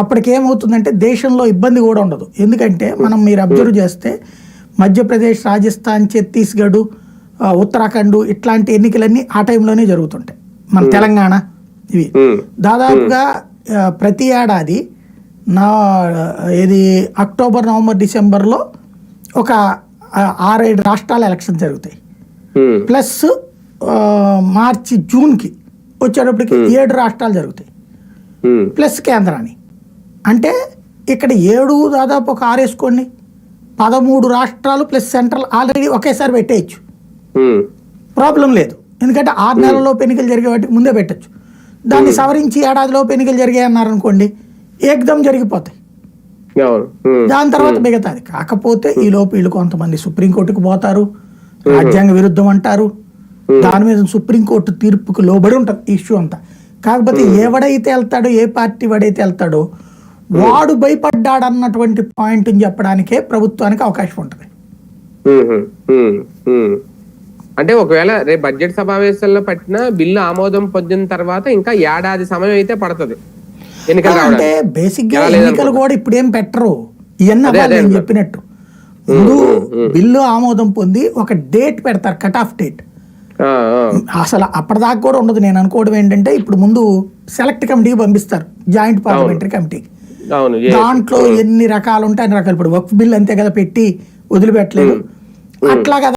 అప్పటికి ఏమవుతుందంటే దేశంలో ఇబ్బంది కూడా ఉండదు. ఎందుకంటే మనం మీరు అబ్జర్వ్ చేస్తే మధ్యప్రదేశ్ రాజస్థాన్ ఛత్తీస్గఢ్ ఉత్తరాఖండ్ ఇట్లాంటి ఎన్నికలన్నీ ఆ టైంలోనే జరుగుతుంటాయి. మన తెలంగాణ ఇవి. దాదాపుగా ప్రతి ఏడాది నా ఇది అక్టోబర్ నవంబర్ డిసెంబర్లో ఒక ఆరేడు రాష్ట్రాల ఎలక్షన్ జరుగుతాయి. ప్లస్ మార్చి జూన్కి వచ్చేటప్పటికి ఏడు రాష్ట్రాలు జరుగుతాయి. ప్లస్ కేంద్రాన్ని. అంటే ఇక్కడ ఏడు దాదాపు ఒక ఆరు వేసుకోండి. పదమూడు రాష్ట్రాలు ప్లస్ సెంట్రల్ ఆల్రెడీ ఒకేసారి పెట్టేయచ్చు. ప్రాబ్లం లేదు. ఎందుకంటే ఆరు నెలల్లో ఎన్నికలు జరిగే వాటికి ముందే పెట్టచ్చు. దాన్ని సవరించి ఏడాదిలో ఎన్నికలు జరిగాయి అన్నారనుకోండి ఏకదం జరిగిపోతాయి దాని తర్వాత మిగతాది కాకపోతే ఈ లోపు వీళ్ళు కొంతమంది సుప్రీంకోర్టుకు పోతారు రాజ్యాంగ విరుద్ధం అంటారు. దాని మీద సుప్రీంకోర్టు తీర్పుకు లోబడి ఉంటుంది ఇష్యూ అంతా. కాకపోతే ఎవడైతే వెళ్తాడో ఏ పార్టీ వాడైతే వెళ్తాడో వాడు భయపడ్డాడు అన్నటువంటి పాయింట్ చెప్పడానికే ప్రభుత్వానికి అవకాశం ఉంటుంది. అంటే ఒకవేళ రేపు బడ్జెట్ సమావేశాల్లో పట్టిన బిల్లు ఆమోదం పొందిన తర్వాత ఇంకా ఏడాది సమయం అయితే పడుతుంది. అంటే బేసిక్గా. ఎన్నికలు కూడా ఇప్పుడు ఏం పెట్టరు ఇవన్నీ నేను. చెప్పినట్టు. ముందు బిల్లు ఆమోదం పొంది ఒక డేట్ పెడతారు కట్ ఆఫ్ డేట్. అసలు అప్పటిదాకా కూడా ఉండదు. నేను అనుకోవడం ఏంటంటే ఇప్పుడు ముందు సెలెక్ట్ కమిటీకి పంపిస్తారు. జాయింట్ పార్లమెంటరీ కమిటీకి. దాంట్లో ఎన్ని రకాలు ఉంటాయి అన్ని రకాలు. ఇప్పుడు వక్ఫ్ బిల్ అంతే కదా పెట్టి వదిలిపెట్టలేదు. అట్లా కదా